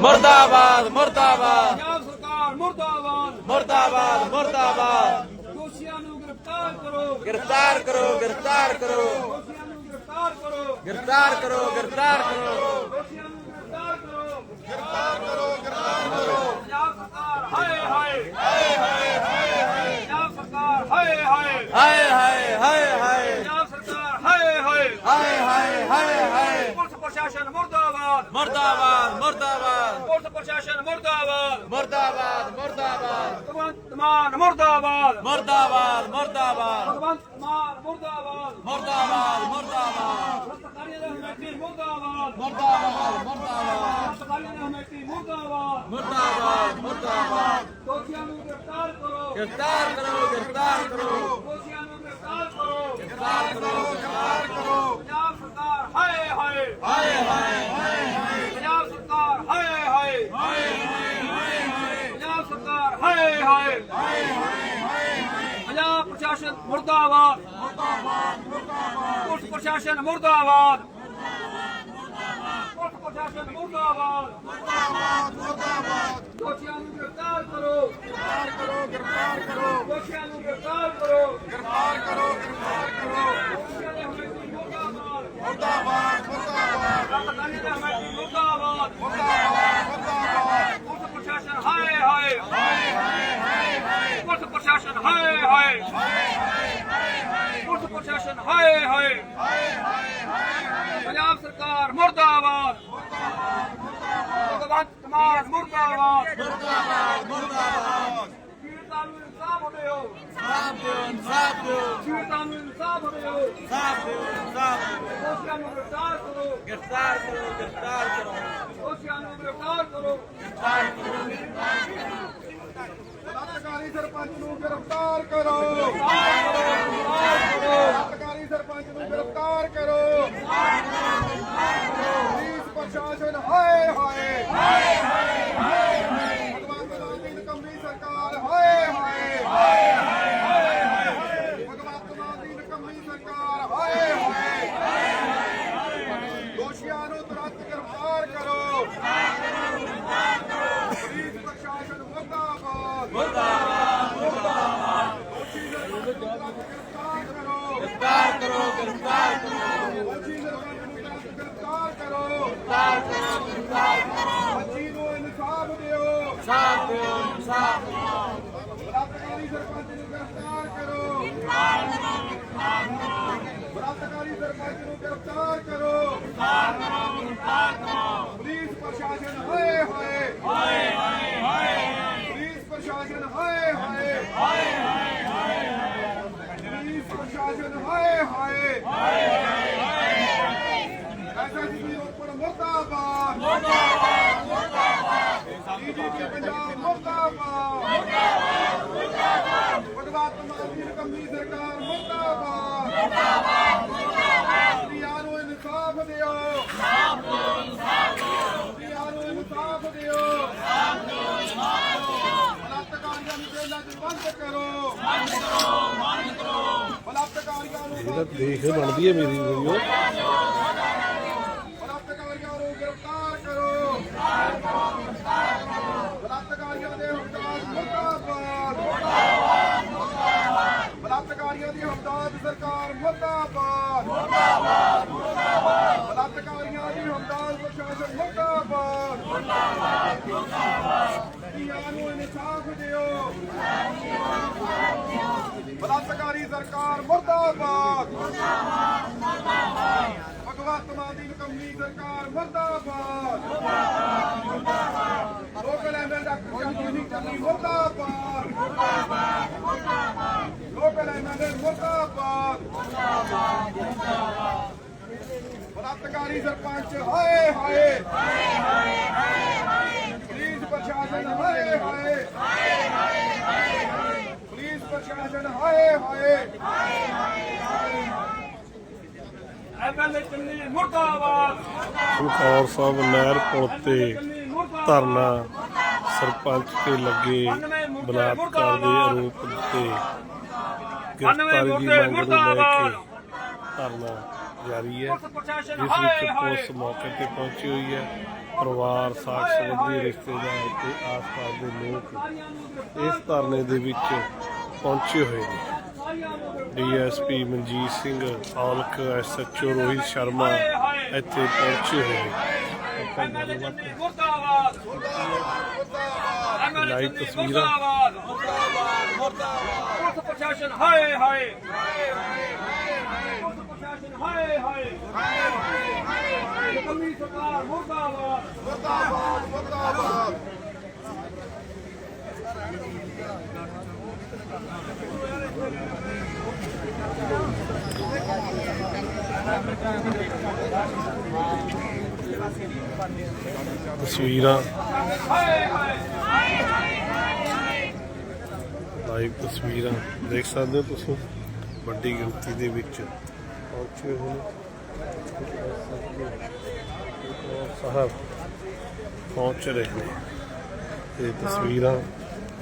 ਮੁਰਦਾਬਾਦ ਮੁਰਦਾਬਾਦ। ਪੰਜਾਬ ਸਰਕਾਰ ਮੁਰਦਾਬਾਦ। ਮੁਰਦਾਬਾਦ ਮੁਰਦਾਬਾਦ। ਦੋਸ਼ੀਆਂ ਨੂੰ ਗ੍ਰਿਫਤਾਰ ਕਰੋ। ਗ੍ਰਿਫਤਾਰ ਕਰੋ ਗ੍ਰਿਫਤਾਰ ਕਰੋ। ਦੋਸ਼ੀਆਂ ਨੂੰ ਗ੍ਰਿਫਤਾਰ ਕਰੋ। ਗ੍ਰਿਫਤਾਰ ਕਰੋ ਗ੍ਰਿਫਤਾਰ ਕਰੋ। ਦੋਸ਼ੀਆਂ ਨੂੰ ਗ੍ਰਿਫਤਾਰ ਕਰੋ। ਗ੍ਰਿਫਤਾਰ ਕਰੋ ਗ੍ਰਿਫਤਾਰ ਕਰੋ। ਪੰਜਾਬ ਸਰਕਾਰ ਹਾਏ ਹਾਏ। ਹਾਏ ਹਾਏ ਹਾਏ ਪੰਜਾਬ ਸਰਕਾਰ ਹਾਏ ਹਾਏ। ਹਾਏ ਹਾਏ ਹਾਏ ਹਾਏ। ਹਾਏ ਹਾਏ ਹਾਏ ਹਾਏ। ਪੁਲਿਸ ਪ੍ਰਸ਼ਾਸਨ ਮੁਰਦਾਬਾਦ। ਮੁਰਦਾਬਾਦ ਮੁਰਦਾਬਾਦ। ਪੁਲਿਸ ਪ੍ਰਸ਼ਾਸਨ ਮੁਰਦਾਬਾਦ। ਮੁਰਦਾਬਾਦ ਮੁਰਦਾਬਾਦ। ਭਗਵੰਤ ਮਾਨ ਮੁਰਦਾਬਾਦ। ਮੁਰਦਾਬਾਦ ਮੁਰਦਾਬਾਦ। ਭਗਵੰਤ ਮਾਨ ਮੁਰਦਾਬਾਦ। ਮੁਰਦਾਬਾਦ ਮੁਰਦਾਬਾਦ। ਸਰਕਾਰੀ ਹਮਾਇਤੀ ਮੁਰਦਾਬਾਦ। ਮੁਰਦਾਬਾਦ ਮੁਰਦਾਬਾਦ। ਸਰਕਾਰੀ ਹਮਾਇਤੀ ਮੁਰਦਾਬਾਦ। ਮੁਰਦਾਬਾਦ ਮੁਰਦਾਬਾਦ। ਦੋਸ਼ੀਆਂ ਨੂੰ ਗ੍ਰਿਫਤਾਰ ਕਰੋ। ਗ੍ਰਿਫਤਾਰ ਕਰੋ ਗ੍ਰਿਫਤਾਰ ਕਰੋ। ਦੋਸ਼ੀਆਂ ਕਰੋ ਗ੍ਰਿਫਤਾਰ ਕਰੋ ਗ੍ਰਿਫਤਾਰ ਕਰੋ। ਪੰਜਾਬ ਸਰਕਾਰ ਹਾਏ ਹਾਏ। ਹਾਏ ਹਾਏ ਹਾਏ ਪੰਜਾਬ ਸਰਕਾਰ ਹਾਏ ਹਾਏ। ਪੰਜਾਬ ਸਰਕਾਰ ਹਾਏ ਹਾਏ। ਪੰਜਾਬ ਪ੍ਰਸ਼ਾਸਨ ਮੁਰਦਾਬਾਦ। ਪੁਲਿਸ ਪ੍ਰਸ਼ਾਸਨ ਮੁਰਦਾਬਾਦ। ਪ੍ਰਸ਼ਾਸਨ ਮੁਰਦਾਬਾਦ। ਦੋਸ਼ੀਆਂ ਨੂੰ ਗ੍ਰਿਫਤਾਰ ਕਰੋ। ਗ੍ਰਿਫਤਾਰ ਕਰੋ ਗ੍ਰਿਫਤਾਰ ਕਰੋ। ਦੋਸ਼ੀਆਂ ਨੂੰ ਗ੍ਰਿਫਤਾਰ ਕਰੋ। ਗ੍ਰਿਫਤਾਰ ਕਰੋ ਗ੍ਰਿਫਤਾਰ ਕਰੋ। ਮੁਰਦਾਬਾਦ। ਮੁਰਦਾਬਾਦ ਮੁਰਦਾਬਾਦ। ਮੁਰਦਾਬਾਦ। ਮੁਰਦਾਬਾਦ ਮੁਰਦਾਬਾਦ। ਪੁਲਿਸ ਪ੍ਰਸ਼ਾਸਨ ਹਾਏ ਹਾਏ। ਹਾਏ ਹਾਏ ਹਾਏ ਪੁਲਿਸ ਪ੍ਰਸ਼ਾਸਨ ਹਾਏ ਹਾਏ। ਹਾਏ ਹਾਏ ਪੁਲਿਸ ਪ੍ਰਸ਼ਾਸਨ ਹਾਏ ਹਾਏ ਹਾਏ ਹਾਏ। ਪੰਜਾਬ ਸਰਕਾਰ ਮੁਰਦਾਬਾਦ। ਭਗਵੰਤ ਮਾਨ ਮੁਰਦਾਬਾਦ। ਮੁਰਦਾਬਾਦ ਮੁਰਦਾਬਾਦ। ਪੀੜਤਾਂ ਨੂੰ ਇਨਸਾਫ ਦਿਓ ਸਾਫ਼ ਦਿਓ ਇਨਸਾਫ ਦਿਓ। ਪੀੜਤਾਂ ਨੂੰ ਇਨਸਾਫ ਦਿਓ ਸਾਫ਼ ਦਿਓ ਇਨਸਾਫ ਦਿਓ। ਦੋਸ਼ੀਆਂ ਨੂੰ ਗ੍ਰਿਫਤਾਰ ਕਰੋ। ਗ੍ਰਿਫਤਾਰ ਕਰੋ ਗ੍ਰਿਫਤਾਰ ਕਰੋ। ਦੋਸ਼ੀਆਂ ਨੂੰ ਗ੍ਰਿਫਤਾਰ ਕਰੋ। ਬਲਾਤਕਾਰੀ ਸਰਪੰਚ ਨੂੰ ਗ੍ਰਿਫਤਾਰ ਕਰੋ। ਬਲਾਤਕਾਰੀ ਸਰਪੰਚ ਨੂੰ ਗ੍ਰਿਫਤਾਰ ਕਰੋ। ਪ੍ਰਸ਼ਾਸਨ ਹਾਏ। ਹਾਏ ਹਾਏ ਮਾਨ ਦੀ ਨਿਕੰਮੀ ਸਰਕਾਰ ਹਾਏ ਹਾਏ ਭਗਵੰਤ ਮਾਨ ਦੀ ਨਿਕੰਮੀ ਸਰਕਾਰ ਹਾਏ ਹਾਏ ਦੋਸ਼ੀਆਂ ਨੂੰ ਤੁਰੰਤ ਗ੍ਰਿਫਤਾਰ ਕਰੋ ਪੁਲਿਸ ਪ੍ਰਸ਼ਾਸਨ ਮੁਰਦਾਬਾਦ ਗ੍ਰਿਫਤਾਰ ਕਰੋ ਗ੍ਰਿਫਤਾਰ ਕਰੋ ਗ੍ਰਿਫਤਾਰ ਕਰੋ ਬੱਚੀ ਸਰਪੰਚ ਨੂੰ ਗ੍ਰਿਫਤਾਰ ਕਰੋ ਗ੍ਰਿਫਤਾਰ ਕਰੋ ਗ੍ਰਿਫਤਾਰ ਕਰੋ ਬੱਚੀ ਨੂੰ ਇਨਸਾਫ ਦਿਓ ਸਾਫ਼ ਦਿਓ ਇਨਸਾਫ ਦਿਓ ਬਲਾਤਕਾਰੀ ਸਰਪੰਚ ਨੂੰ ਗ੍ਰਿਫਤਾਰ ਕਰੋ ਬਲਾਤਕਾਰੀ ਸਰਪੰਚ ਨੂੰ ਗ੍ਰਿਫਤਾਰ ਕਰੋ ਪੁਲਿਸ ਪ੍ਰਸ਼ਾਸਨ ਹਾਏ ਹਾਏ ਪੁਲਿਸ ਪ੍ਰਸ਼ਾਸਨ ਹਾਏ ਹਾਏ ਪੁਲਿਸ ਪ੍ਰਸ਼ਾਸਨ ਹਾਏ ਹਾਏ। ਐਸਐਸਪੀ ਰੋਪੜ ਮੁਰਦਾਬਾਦ ਮੁਰਦਾਬਾਦ ਮੁਰਦਾਬਾਦ। ਡੀਜੀਪੀ ਪੰਜਾਬ ਮੁਰਦਾਬਾਦ। ਭਗਵੰਤ ਮਾਨ ਦੀ ਨਿਕੰਮੀ ਸਰਕਾਰ ਮੁਰਦਾਬਾਦ। ਮੁਰਦਾਬਾਦ ਮੁਰਦਾਬਾਦ ਨੂੰ ਇਨਸਾਫ ਦਿਓ। ਇਨਸਾਫ ਦਿਓ ਇਨਸਾਫ ਨੂੰ ਇਨਸਾਫ ਦਿਓ ਇਨਸਾਫ ਦਿਓ। ਇਹਦਾ ਦੇਖ ਬਣਦੀ ਹੈ ਮੇਰੀ ਵੀਡੀਓ ਬਲਾਤਕਾਰੀਆਂ ਨੂੰ ਗ੍ਰਿਫਤਾਰ ਕਰੋ। ਬਲਾਤਕਾਰੀਆਂ ਦੇ ਹਮਦਾਦ ਮੁਰਦਾਬਾਦ ਬਲਾਤਕਾਰੀਆਂ ਦੀ ਹਮਦਾਦ ਸਰਕਾਰ ਮੁਰਦਾਬਾਦ ਬਲਾਤਕਾਰੀਆਂ ਦੀ ਹਮਦਾਦ ਪ੍ਰਸ਼ਾਸਨ ਮੁਰਦਾਬਾਦ ਧੀਆਂ ਨੂੰ ਇਨਸਾਫ ਦਿਓ ਬਲਾਤਕਾਰੀ ਸਰਕਾਰ ਮੁਰਦਾਬਾਦ। ਭਗਵੰਤ ਮਾਨ ਦੀ ਨਿਕੰਮੀ ਸਰਕਾਰ ਮੁਰਦਾਬਾਦ। ਲੋਕਲ ਐਮਐਲ ਡਾਕਟਰ ਚਾਚੂ ਦੀ ਚੱਲੀ ਮੁਰਦਾਬਾਦ। ਲੋਕਲ ਐਮਐਲ ਮੁਰਦਾਬਾਦ। ਬਲਾਤਕਾਰੀ ਸਰਪੰਚ ਹਾਏ ਹਾਏ। ਪੁਲਿਸ ਪ੍ਰਸ਼ਾਸਨ ਹਾਏ ਹਾਏ। ਪੁਲਿਸ ਪ੍ਰਸ਼ਾਸਨ ਹਾਏ ਹਾਏ ਐਮਐਲਏ ਚੰਨੀ ਮੁਰਦਾਬਾਦ ਚਮਕੌਰ ਸਾਹਿਬ, ਨਹਿਰ ਪੁਲ ਤੇ ਧਰਨਾ ਸਰਪੰਚ ਤੇ ਲੱਗੇ ਬਲਾਤਕਾਰ ਦੇ ਆਰੋਪ ਤੇ ਗ੍ਰਿਫਤਾਰੀ ਦੀ ਮੰਗ ਨੂੰ ਲੈ ਕੇ ਧਰਨਾ ਜਾਰੀ ਹੈ, ਜਿਸ ਵਿੱਚ ਪੁਲਿਸ ਮੌਕੇ ਤੇ ਪਹੁੰਚੀ ਹੋਈ ਹੈ। ਪਰਿਵਾਰ ਸਾਥ ਸੰਬੰਧੀ, ਰਿਸ਼ਤੇਦਾਰ ਤੇ ਆਸ-ਪਾਸ ਦੇ ਲੋਕ ਇਸ ਧਰਨੇ ਦੇ ਵਿੱਚ ਪਹੁੰਚੇ ਹੋਏ ਨੇ। ਡੀਐਸਪੀ ਮਨਜੀਤ ਸਿੰਘ ਔਲਖ ਐਸਐਚਓ ਰੋਹਿਤ ਸ਼ਰਮਾ ਇੱਥੇ ਪਹੁੰਚੇ ਹੋਏ ਨੇ। ਲਾਈਵ ਤਸਵੀਰਾਂ ਮੁਰਦਾਬਾਦ ਪ੍ਰਸ਼ਾਸਨ ਹਾਏ ਹਾਏ ਪ੍ਰਸ਼ਾਸਨ ਹਾਏ ਹਾਏ ਕਮੀ ਸਰਕਾਰ ਮੁਰਦਾਬਾਦ ਤਸਵੀਰਾਂ। ਲਾਈਵ ਤਸਵੀਰਾਂ ਦੇਖ ਸਕਦੇ ਹੋ ਤੁਸੀਂ। ਵੱਡੀ ਗਿਣਤੀ ਦੇ ਵਿੱਚ ਪਹੁੰਚੇ ਹੋਏ ਨੇ। ਸਾਹਿਬ ਪਹੁੰਚ ਰਹੇ ਨੇ। ਤੇ ਤਸਵੀਰਾਂ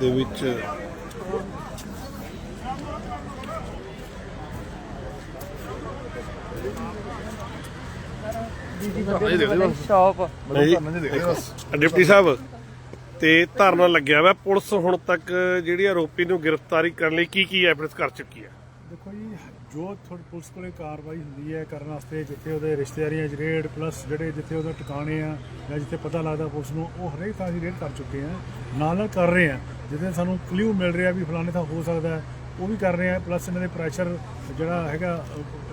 ਦੇ ਵਿੱਚ ਸ਼ਾਪ ਨਹੀਂ, ਡਿਪਟੀ ਸਾਹਿਬ ਤੇ ਧਰਨਾ ਲੱਗਿਆ ਵਾ ਪੁਲਿਸ ਹੁਣ ਤੱਕ ਜਿਹੜੀ ਆਰੋਪੀ ਨੂੰ ਗ੍ਰਿਫਤਾਰੀ ਕਰਨ ਲਈ ਕੀ ਕੀ ਐਫਰਟਸ ਕਰ ਚੁੱਕੀ ਹੈ? ਦੇਖੋ ਜੀ ਜੋ ਥੋੜੀ ਪੁਲਿਸ ਕੋਲੇ ਕਾਰਵਾਈ ਹੁੰਦੀ ਹੈ ਕਰਨ ਵਾਸਤੇ ਜਿੱਥੇ ਉਹਦੇ ਰਿਸ਼ਤੇਦਾਰੀਆਂ 'ਚ ਰੇਡ ਪਲੱਸ ਜਿਹੜੇ ਜਿੱਥੇ ਉਹਦਾ ਟਿਕਾਣੇ ਆ ਜਾਂ ਜਿੱਥੇ ਪਤਾ ਲੱਗਦਾ ਪੁਲਿਸ ਨੂੰ ਉਹ ਹਰੇਕ ਥਾਂ ਦੀ ਰੇਡ ਕਰ ਚੁੱਕੇ ਆ ਨਾਲ ਨਾਲ ਕਰ ਰਹੇ ਆ ਜਿੱਥੇ ਸਾਨੂੰ ਕਲੂ ਮਿਲ ਰਿਹਾ ਵੀ ਫਲਾਣੇ ਥਾਂ ਹੋ ਸਕਦਾ ਹੈ, ਉਹ ਵੀ ਕਰ ਰਹੇ ਆ ਪਲੱਸ ਇਹਨਾਂ ਦੇ ਪ੍ਰੈਸ਼ਰ ਜਿਹੜਾ ਹੈਗਾ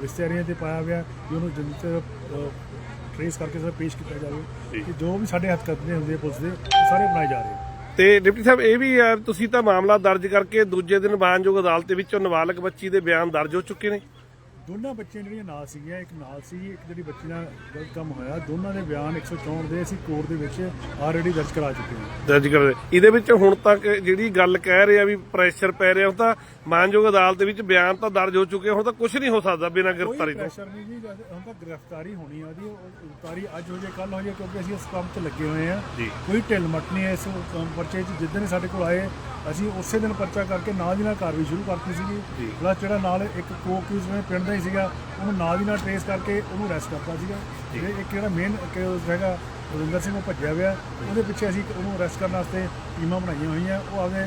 ਰਿਸ਼ਤੇਦਾਰੀਆਂ ਤੇ ਪਾਇਆ ਹੋਇਆ ਵੀ ਉਹਨੂੰ ਜਿੰਦੇ ਟ੍ਰੇਸ ਕਰਕੇ ਸਰ ਪੇਸ਼ ਕੀਤਾ ਜਾਵੇ ਕਿ ਜੋ ਵੀ ਸਾਡੇ ਹੱਥ ਕਦਮੇ ਹੁੰਦੇ ਆ ਪੁਲਿਸ ਦੇ ਉਹ ਸਾਰੇ ਬਣਾਏ ਜਾ ਰਹੇ ਆ। ਤੇ ਡਿਪਟੀ ਸਾਹਿਬ ਇਹ ਵੀ ਹੈ ਤੁਸੀਂ ਤਾਂ ਮਾਮਲਾ ਦਰਜ ਕਰਕੇ ਦੂਜੇ ਦਿਨ ਬਾਨਯੋਗ ਅਦਾਲਤ ਦੇ ਵਿੱਚੋਂ ਨਾਬਾਲਗ ਬੱਚੀ ਦੇ ਬਿਆਨ ਦਰਜ ਹੋ ਚੁੱਕੇ ਨੇ। ਦੋਨਾਂ ਬੱਚੀਆਂ ਜਿਹੜੀਆਂ ਨਾਲ ਸੀਗੀਆਂ ਇੱਕ ਨਾਲ ਸੀ ਇੱਕ ਜਿਹੜੀ ਬੱਚੀ ਨਾਲ ਗਲਤ ਕੰਮ ਹੋਇਆ ਦੋਨਾਂ ਦੇ ਬਿਆਨ 164 ਦੇ ਅਸੀਂ ਕੋਰਟ ਦੇ ਵਿੱਚ ਆਲਰੇਡੀ ਦਰਜ ਕਰਾ ਚੁੱਕੇ ਹਾਂ। ਦਰਜ ਕਰ ਇਹਦੇ ਵਿੱਚ ਹੁਣ ਤੱਕ ਜਿਹੜੀ ਗੱਲ ਕਹਿ ਰਹੇ ਆ ਵੀ ਪ੍ਰੈਸ਼ਰ ਪੈ ਰਿਹਾ ਉਹ ਤਾਂ ਮਾਨਯੋਗ ਅਦਾਲਤ ਦੇ ਵਿੱਚ ਬਿਆਨ ਤਾਂ ਦਰਜ ਹੋ ਚੁੱਕੇ ਹੁਣ ਤਾਂ ਕੁਝ ਨਹੀਂ ਹੋ ਸਕਦਾ ਬਿਨਾਂ ਗ੍ਰਿਫਤਾਰੀ ਤੋਂ। ਪ੍ਰੈਸ਼ਰ ਨਹੀਂ ਜੀ ਹੁਣ ਤਾਂ ਗ੍ਰਿਫਤਾਰੀ ਹੋਣੀ ਆ ਉਹ ਗ੍ਰਿਫਤਾਰੀ ਅੱਜ ਹੋ ਜੇ ਕੱਲ ਹੋ ਜੇ ਕਿਉਂਕਿ ਅਸੀਂ ਇਸ ਕੰਮ ਤੇ ਲੱਗੇ ਹੋਏ ਆ। ਜੀ। ਕੋਈ ਢਿੱਲ ਮੱਟ ਨਹੀਂ ਇਸ ਕੰਮ ਪਰਚੇ 'ਚ ਜਿੱਦਣ ਇਹ ਸਾਡੇ ਕੋਲ ਆਏ ਅਸੀਂ ਉਸੇ ਦਿਨ ਪਰਚਾ ਕਰਕੇ ਨਾਲ ਦੀ ਨਾਲ ਕਾਰਵਾਈ ਸ਼ੁਰੂ ਕਰਤੀ ਸੀਗੀ। ਪਲੱਸ ਜਿਹੜਾ ਨਾਲ ਇੱਕ ਕੋਕਿਊਜ਼ ਨੇ ਪਿੰਡ ਦਾ ਹੀ ਸੀਗਾ ਉਹਨੂੰ ਨਾਲ ਦੀ ਨਾਲ ਟ੍ਰੇਸ ਕਰਕੇ ਉਹਨੂੰ ਅਰੈਸਟ ਕਰਤਾ ਸੀਗਾ। ਤੇ ਇੱਕ ਜਿਹੜਾ ਮੇਨ ਹੈਗਾ ਰਵਿੰਦਰ ਸਿੰਘ ਉਹ ਭੱਜਿਆ ਹੋਇਆ। ਉਹਦੇ ਪਿੱਛੇ ਅਸੀਂ ਉਹਨੂੰ ਅਰੈਸਟ ਕਰਨ ਵਾਸਤੇ ਟੀਮਾਂ ਬਣਾਈਆਂ ਹੋਈਆਂ ਉਹ ਆਪਦੇ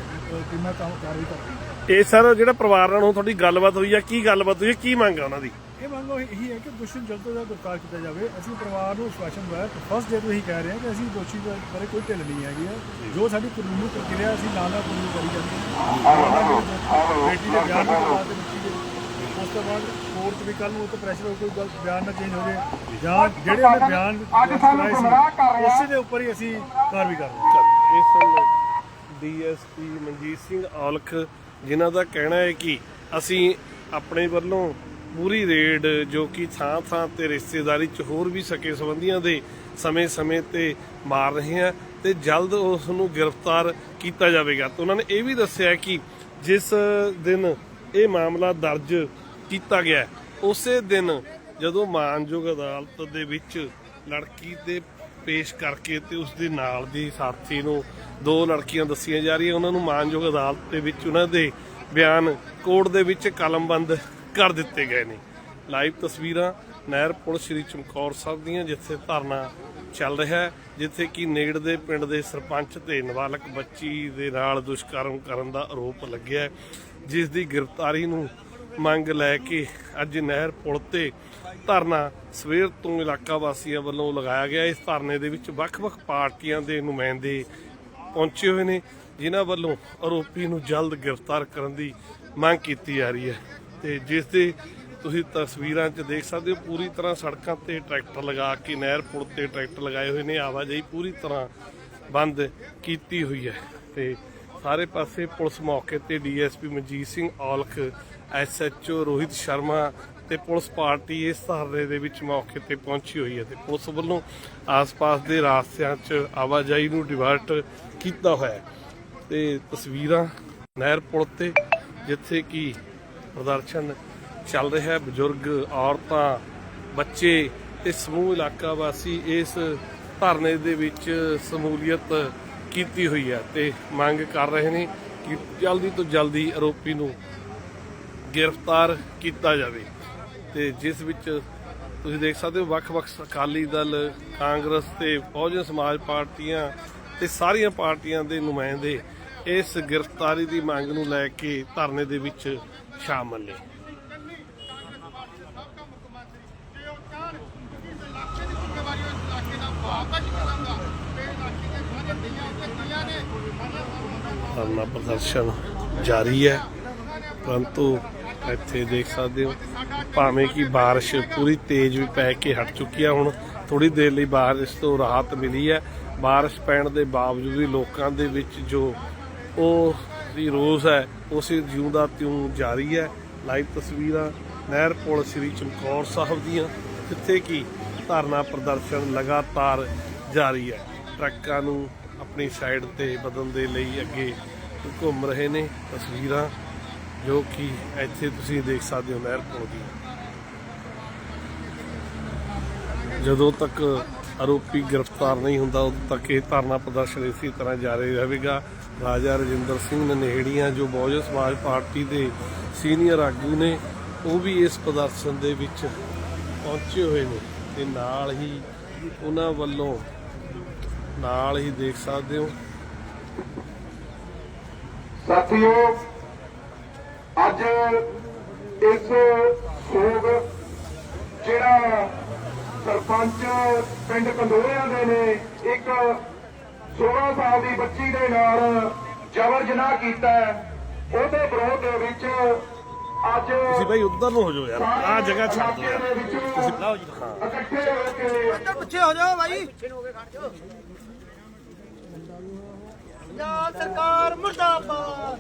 ਟੀਮਾਂ ਕੰਮ ਕਾਰਵਾਈ ਕਰ ਰਹੀਆਂ। ਇਹ ਸਰ ਜਿਹੜਾ ਪਰਿਵਾਰ ਨਾਲ ਹੁਣ ਤੁਹਾਡੀ ਗੱਲਬਾਤ ਹੋਈ ਆ ਕੀ ਗੱਲਬਾਤ ਹੋਈ ਹੈ ਕੀ ਮੰਗ ਆ ਉਹਨਾਂ ਦੀ? ਇਹ ਮੰਗੋ ਇਹੀ ਹੈ ਕਿ ਦੋਸ਼ੀ ਨੂੰ ਜਲਦ ਤੋਂ ਜਲਦ ਗ੍ਰਿਫਤਾਰ ਕੀਤਾ ਜਾਵੇ। ਅਸੀਂ ਪਰਿਵਾਰ ਨੂੰ ਵਿਸ਼ਵਾਸਨ ਦਵਾਇਆ। ਫਸਟ ਡੇ ਤੋਂ ਇਹੀ ਕਹਿ ਰਹੇ ਹਾਂ ਕਿ ਅਸੀਂ ਦੋਸ਼ੀ ਦੇ ਬਾਰੇ ਕੋਈ ਢਿੱਲ ਨਹੀਂ ਹੈਗੀ ਹੈ। ਜੋ ਸਾਡੀ ਕਾਨੂੰਨੀ ਪ੍ਰਕਿਰਿਆ ਅਸੀਂ ਨਾਲ ਨਾਲ ਪੂਰੀ ਕਰੀ ਜਾਂਦੇ ਹਾਂ। ਬੇਟੀ ਦੇ ਬਿਆਨ ਦੇ ਬਾਅਦ ਬੱਚੀ ਦੇ ਉਸ ਤੋਂ ਬਾਅਦ ਕੋਰਟ ਵੀ ਕੱਲ ਨੂੰ ਉਹ ਤੋਂ ਪ੍ਰੈਸ਼ਰ ਹੋ ਕੋਈ ਗਲਤ ਬਿਆਨ ਨਾ ਚੇਂਜ ਹੋ ਜਾਏ। ਜਾਂ ਜਿਹੜੇ ਉਹਨੇ ਬਿਆਨ ਕਰਾਏ ਸੀ ਉਸੇ ਦੇ ਉੱਪਰ ਹੀ ਅਸੀਂ ਕਾਰਵਾਈ ਕਰ ਰਹੇ ਹਾਂ। ਇਸ ਡੀਐਸਪੀ ਮਨਜੀਤ ਸਿੰਘ ਔਲਖ ਜਿਨ੍ਹਾਂ ਦਾ ਕਹਿਣਾ ਹੈ ਕਿ ਅਸੀਂ ਆਪਣੇ ਵੱਲੋਂ ਪੂਰੀ ਰੇਡ ਜੋ ਕਿ ਥਾਂ ਥਾਂ ਤੇ ਰਿਸ਼ਤੇਦਾਰੀ ਚ ਹੋਰ ਵੀ ਸਕੇ ਸੰਬੰਧੀਆਂ ਦੇ ਸਮੇਂ-ਸਮੇਂ ਤੇ ਮਾਰ ਰਹੇ ਹਾਂ ਤੇ ਜਲਦ ਉਸ ਨੂੰ ਗ੍ਰਿਫਤਾਰ ਕੀਤਾ ਜਾਵੇਗਾ। ਤੇ ਉਹਨਾਂ ਨੇ ਇਹ ਵੀ ਦੱਸਿਆ ਕਿ ਜਿਸ ਦਿਨ ਇਹ ਮਾਮਲਾ ਦਰਜ ਕੀਤਾ ਗਿਆ, ਉਸੇ ਦਿਨ ਜਦੋਂ ਮਾਨਯੋਗ ਅਦਾਲਤ ਦੇ ਵਿੱਚ ਲੜਕੀ ਦੇ ਪੇਸ਼ ਕਰਕੇ ਤੇ ਉਸ ਦੇ ਨਾਲ ਦੀ ਸਾਥੀ ਨੂੰ ਦੋ ਲੜਕੀਆਂ ਦੱਸੀਆਂ ਜਾ ਰਹੀਆਂ। ਉਹਨਾਂ ਨੂੰ ਮਾਨਯੋਗ ਅਦਾਲਤ ਦੇ ਵਿੱਚ ਉਹਨਾਂ ਦੇ ਬਿਆਨ ਕੋਰਟ ਦੇ ਵਿੱਚ ਕਲਮਬੰਦ ਕਰ ਦਿੱਤੇ ਗਏ ਨੇ। ਲਾਈਵ ਤਸਵੀਰਾਂ ਨਹਿਰ ਪੁਲ ਸ਼੍ਰੀ ਚਮਕੌਰ ਸਾਹਿਬ ਦੀਆਂ, ਜਿੱਥੇ ਧਰਨਾ ਚੱਲ ਰਿਹਾ ਹੈ, ਜਿੱਥੇ ਕਿ ਨੇੜ ਦੇ ਪਿੰਡ ਦੇ ਸਰਪੰਚ ਤੇ ਨਾਬਾਲਗ ਬੱਚੀ ਦੇ ਨਾਲ ਦੁਸ਼ਕਰਮ ਕਰਨ ਦਾ ਆਰੋਪ ਲੱਗਿਆ ਜਿਸ ਦੀ ਗ੍ਰਿਫਤਾਰੀ ਨੂੰ ਮੰਗ ਲੈ ਕੇ ਅੱਜ ਨਹਿਰ ਪੁਲ ਤੇ ਧਰਨਾ ਸਵੇਰ ਤੋਂ ਇਲਾਕਾ ਵਾਸੀਆਂ ਵੱਲੋਂ ਲਗਾਇਆ ਗਿਆ। ਇਸ ਧਰਨੇ ਦੇ ਵਿੱਚ ਵੱਖ-ਵੱਖ ਪਾਰਟੀਆਂ ਦੇ ਨੁਮਾਇੰਦੇ ਪਹੁੰਚੇ ਹੋਏ ਨੇ, ਜਿਨ੍ਹਾਂ ਵੱਲੋਂ ਆਰੋਪੀ ਨੂੰ ਜਲਦ ਗ੍ਰਿਫਤਾਰ ਕਰਨ ਦੀ ਮੰਗ ਕੀਤੀ ਜਾ ਰਹੀ ਹੈ। ਤੇ ਜਿਸ ਦੇ ਤੁਸੀਂ ਤਸਵੀਰਾਂ 'ਚ ਦੇਖ ਸਕਦੇ ਹੋ, ਪੂਰੀ ਤਰ੍ਹਾਂ ਸੜਕਾਂ ਤੇ ਟਰੈਕਟਰ ਲਗਾ ਕੇ ਨਹਿਰ ਪੁਲ ਤੇ ਟਰੈਕਟਰ ਲਗਾਏ ਹੋਏ ਨੇ। ਆਵਾਜਾਈ ਪੂਰੀ ਤਰ੍ਹਾਂ ਬੰਦ ਕੀਤੀ ਹੋਈ ਹੈ। ਤੇ ਸਾਰੇ ਪਾਸੇ ਪੁਲਿਸ ਮੌਕੇ ਤੇ ਡੀਐਸਪੀ ਮਨਜੀਤ ਸਿੰਘ ਔਲਖ ਐਸਐਚਓ ਰੋਹਿਤ ਸ਼ਰਮਾ ਤੇ ਪੁਲਿਸ ਪਾਰਟੀ ਇਸ ਧਰਨੇ ਦੇ ਵਿੱਚ ਮੌਕੇ ਤੇ ਪਹੁੰਚੀ ਹੋਈ ਹੈ ਤੇ ਪੁਲਿਸ ਵੱਲੋਂ ਆਸ-ਪਾਸ ਦੇ ਰਾਸਤਿਆਂ 'ਚ ਆਵਾਜਾਈ ਨੂੰ ਡਿਵਰਟ ਕੀਤਾ ਹੋਇਆ ਹੈ। ਤੇ ਤਸਵੀਰਾਂ ਨਹਿਰ ਪੁਲ ਤੇ, ਜਿੱਥੇ ਕਿ ਪ੍ਰਦਰਸ਼ਨ ਚੱਲ ਰਿਹਾ ਹੈ। ਬਜ਼ੁਰਗ, ਔਰਤਾਂ, ਬੱਚੇ ਤੇ ਸਮੂਹ ਇਲਾਕਾ ਵਾਸੀ ਇਸ ਧਰਨੇ ਦੇ ਵਿੱਚ ਸਮੂਲੀਅਤ ਕੀਤੀ ਹੋਈ ਹੈ ਤੇ ਮੰਗ ਕਰ ਰਹੇ ਨੇ ਕਿ ਜਲਦੀ ਤੋਂ ਜਲਦੀ ਆਰੋਪੀ ਨੂੰ ਗ੍ਰਿਫਤਾਰ ਕੀਤਾ ਜਾਵੇ। ਤੇ ਜਿਸ ਵਿੱਚ ਤੁਸੀਂ ਦੇਖ ਸਕਦੇ ਹੋ ਵੱਖ-ਵੱਖ ਅਕਾਲੀ ਦਲ, ਕਾਂਗਰਸ ਤੇ ਬਹੁਜਨ ਸਮਾਜ ਪਾਰਟੀਆਂ ਤੇ ਸਾਰੀਆਂ ਪਾਰਟੀਆਂ ਦੇ ਨੁਮਾਇੰਦੇ ਇਸ ਗ੍ਰਿਫਤਾਰੀ ਦੀ ਮੰਗ ਨੂੰ ਲੈ ਕੇ ਧਰਨੇ ਦੇ ਵਿੱਚ ਸ਼ਾਮਲ ਨੇ। ਧਰਨਾ ਪ੍ਰਦਰਸ਼ਨ ਜਾਰੀ ਹੈ, ਪਰੰਤੂ ਇੱਥੇ ਦੇਖ ਸਕਦੇ ਹੋ ਭਾਵੇਂ ਕਿ بارش ਪੂਰੀ ਤੇਜ਼ ਵੀ ਪੈ ਕੇ ਹਟ ਚੁੱਕੀ ਹੈ ਹੁਣ ਥੋੜੀ ਦੇਰ ਲਈ ਬਾਰਿਸ਼ ਤੋਂ ਰਾਹਤ ਮਿਲੀ ਹੈ بارش ਪੈਣ ਦੇ ਬਾਵਜੂਦ ਵੀ ਲੋਕਾਂ ਦੇ ਵਿੱਚ ਜੋ ਉਹ ਦੀ ਰੋਸ ਹੈ ਉਸੇ ਜਿਉਂ ਦਾ ਤਿਉਂ ਜਾਰੀ ਹੈ ਲਾਈਵ ਤਸਵੀਰਾਂ ਨਹਿਰ ਪੁਲ ਸ੍ਰੀ ਚਮਕੌਰ ਸਾਹਿਬ ਦੀਆਂ ਜਿੱਥੇ ਕਿ ਧਰਨਾ ਪ੍ਰਦਰਸ਼ਨ ਲਗਾਤਾਰ ਜਾਰੀ ਹੈ ਟਰੱਕਾਂ ਨੂੰ ਆਪਣੀ ਸਾਈਡ ਤੇ ਬਦਲਣ ਦੇ ਲਈ ਅੱਗੇ ਘੁੰਮ ਰਹੇ ਨੇ ਤਸਵੀਰਾਂ ਜੋ ਕਿ ਇੱਥੇ ਤੁਸੀਂ ਦੇਖ ਸਕਦੇ ਹੋ ਨਹਿਰ ਪੁਲ ਜਦੋਂ ਤੱਕ ਆਰੋਪੀ ਗ੍ਰਿਫਤਾਰ ਨਹੀਂ ਹੁੰਦਾ, ਉਦੋਂ ਤੱਕ ਇਹ ਧਰਨਾ ਪ੍ਰਦਰਸ਼ਨ ਇਸੇ ਤਰ੍ਹਾਂ ਜਾਰੀ ਰਹੇਗਾ। ਰਾਜਾ ਰਜਿੰਦਰ ਸਿੰਘ ਨਨੇੜੀਆਂ, ਜੋ ਬਹੁਜਨ ਸਮਾਜ ਪਾਰਟੀ ਦੇ ਸੀਨੀਅਰ ਆਗੂ ਨੇ, ਉਹ ਵੀ ਇਸ ਪ੍ਰਦਰਸ਼ਨ ਦੇ ਵਿੱਚ ਪਹੁੰਚੇ ਹੋਏ ਨੇ ਤੇ ਨਾਲ ਹੀ ਉਹਨਾਂ ਵੱਲੋਂ ਨਾਲ ਹੀ ਦੇਖ ਸਕਦੇ ਹੋ। ਸਾਥੀਓ ਅੱਜ ਇਸ ਸੋਗ ਜਿਹੜਾ ਸਰਪੰਚ ਪਿੰਡ ਕੰਦੋਰਿਆਂ ਦੇ ਨੇ ਇੱਕ 16 ਸਾਲ ਦੀ ਬੱਚੀ ਦੇ ਨਾਲ ਜ਼ਬਰ ਜਨਾਹ ਕੀਤਾ ਹੈ, ਉਹਦੇ ਵਿਰੋਧ ਦੇ ਵਿੱਚ ਅੱਜ ਤੁਸੀਂ ਭਾਈ ਉੱਧਰ ਨੂੰ ਹੋ ਜਾਓ ਯਾਰ। ਆਹ ਜਗ੍ਹਾ ਛੱਡ ਦਿਓ ਯਾਰ। ਤੁਸੀਂ ਬੁਲਾਓ ਜੀ ਇਕੱਠੇ ਹੋ ਕੇ ਪਿੱਛੇ ਹੋ ਜਾਓ ਭਾਈ ਪੰਜਾਬ ਸਰਕਾਰ ਮੁਰਦਾਬਾਦ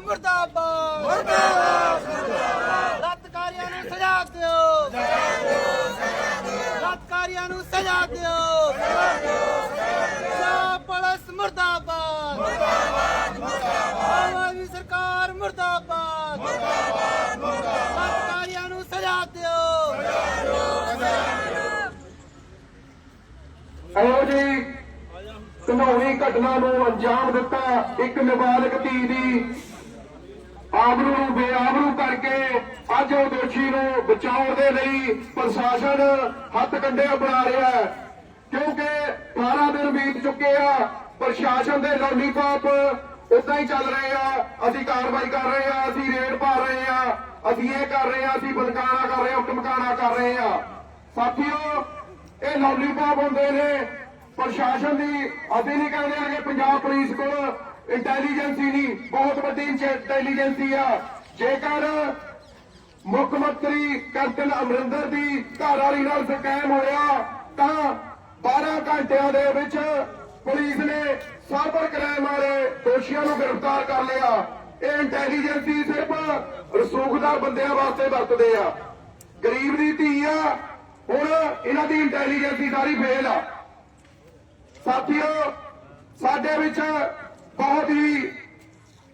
ਮੁਰਦਾਬਾਦ ਬਲਾਤਕਾਰੀਆਂ ਨੂੰ ਸਜ਼ਾ ਦਿਓ ਬਲਾਤਕਾਰੀਆਂ ਨੂੰ ਸਜ਼ਾ ਦਿਓ ਪੰਜਾਬ ਪੁਲਿਸ ਮੁਰਦਾਬਾਦ। ਆਮ ਆਦਮੀ ਸਰਕਾਰ ਮੁਰਦਾਬਾਦ। ਬਲਾਤਕਾਰੀਆਂ ਨੂੰ ਸਜ਼ਾ ਦਿਓ ਇਹੋ ਜੀ ਘਿਨੌਣੀ ਘਟਨਾ ਨੂੰ ਅੰਜਾਮ ਦਿੱਤਾ ਇੱਕ ਨਾਬਾਲਗ ਧੀ ਦੀ ਆਬਰੂ ਨੂੰ ਬੇਆਬਰੂ ਕਰਕੇ ਅੱਜ ਉਹ ਦੋਸ਼ੀ ਨੂੰ ਬਚਾਉਣ ਦੇ ਲਈ ਪ੍ਰਸ਼ਾਸਨ ਹੱਥ ਕੰਡਿਆ ਬਣਾ ਰਿਹਾ ਹੈ, ਕਿਉਂਕਿ 18 ਦਿਨ ਬੀਤ ਚੁੱਕੇ ਆ, ਪ੍ਰਸ਼ਾਸਨ ਦੇ ਲੋਲੀਪੌਪ ਉਦਾਂ ਹੀ ਚੱਲ ਰਹੇ ਆ, ਅਸੀਂ ਕਾਰਵਾਈ ਕਰ ਰਹੇ ਆ, ਅਸੀਂ ਰੇਡ ਪਾ ਰਹੇ ਆ, ਅਸੀਂ ਇਹ ਕਰ ਰਹੇ ਆ, ਅਸੀਂ ਬਦਕਾਣਾ ਕਰ ਰਹੇ ਆ ਟਮਕਾਣਾ ਕਰ ਰਹੇ ਆ। ਸਾਥੀਓ, ਇਹ ਲੋਲੀਪੌਪ ਹੁੰਦੇ ਨੇ, ਪ੍ਰਸ਼ਾਸਨ ਦੀ ਅਸੀਂ ਨਹੀਂ ਕਹਿੰਦੇ ਆ ਕਿ ਪੰਜਾਬ ਪੁਲਿਸ ਕੋਲ ਇੰਟੈਲੀਜੈਂਸੀ ਨਹੀਂ, ਬਹੁਤ ਵੱਡੀ ਇੰਟੈਲੀਜੈਂਸੀ ਆ। ਜੇਕਰ ਮੁੱਖ ਮੰਤਰੀ ਕੈਪਟਨ ਅਮਰਿੰਦਰ ਦੀ ਘਰ ਨਾਲ ਸਕੈਮ ਹੋਇਆ, ਤਾਂ 12 ਘੰਟਿਆਂ ਦੇ ਵਿੱਚ ਪੁਲਿਸ ਨੇ ਸਾਬਰ ਕਰਾਇਮ ਵਾਲੇ ਦੋਸ਼ੀਆਂ ਨੂੰ ਗ੍ਰਿਫਤਾਰ ਕਰ ਲਿਆ। ਇਹ ਇੰਟੈਲੀਜੈਂਸੀ ਸਿਰਫ ਰਸੂਖਦਾਰ ਬੰਦਿਆਂ ਵਾਸਤੇ ਵਰਤਦੇ ਆ। ਗਰੀਬ ਦੀ ਧੀ ਆ, ਹੁਣ ਇਹਨਾਂ ਦੀ ਇੰਟੈਲੀਜੈਂਸੀ ਸਾਰੀ ਫੇਲ ਆ। ਸਾਥੀਓ, ਸਾਡੇ ਵਿੱਚ ਬਹੁਤ ਹੀ